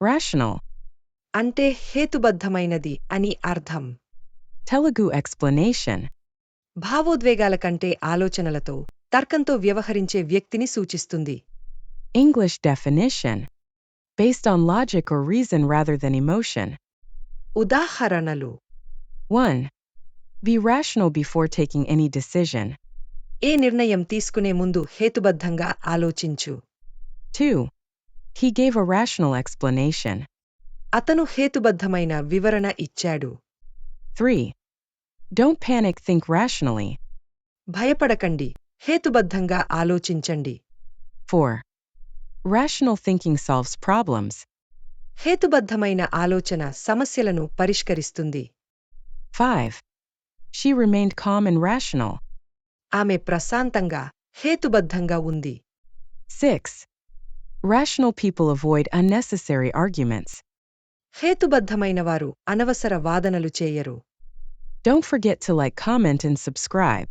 Rational. అంటే హేతుబద్ధమైనది అని అర్థం Telugu explanation. భావోద్వేగాల కంటే ఆలోచనలతో తర్కంతో వ్యవహరించే వ్యక్తిని సూచిస్తుంది English definition. Based on logic or reason rather than emotion. ఉదాహరణలు 1. Be rational before taking any decision. ఏ నిర్ణయం తీసుకునే ముందు హేతుబద్ధంగా ఆలోచించు 2. He gave a rational explanation. అతను హేతుబద్ధమైన వివరణ ఇచ్చాడు 3. Don't panic, think rationally. భయపడకండి హేతుబద్ధంగా ఆలోచించండి 4. Rational thinking solves problems. హేతుబద్ధమైన ఆలోచన సమస్యలను పరిష్కరిస్తుంది 5. She remained calm and rational. ఆమె ప్రశాంతంగా హేతుబద్ధంగా ఉంది 6. Rational people avoid unnecessary arguments. హేతుబద్ధమైన వారు అనవసర వాదనలు చేయరు Don't forget to like, comment, and subscribe.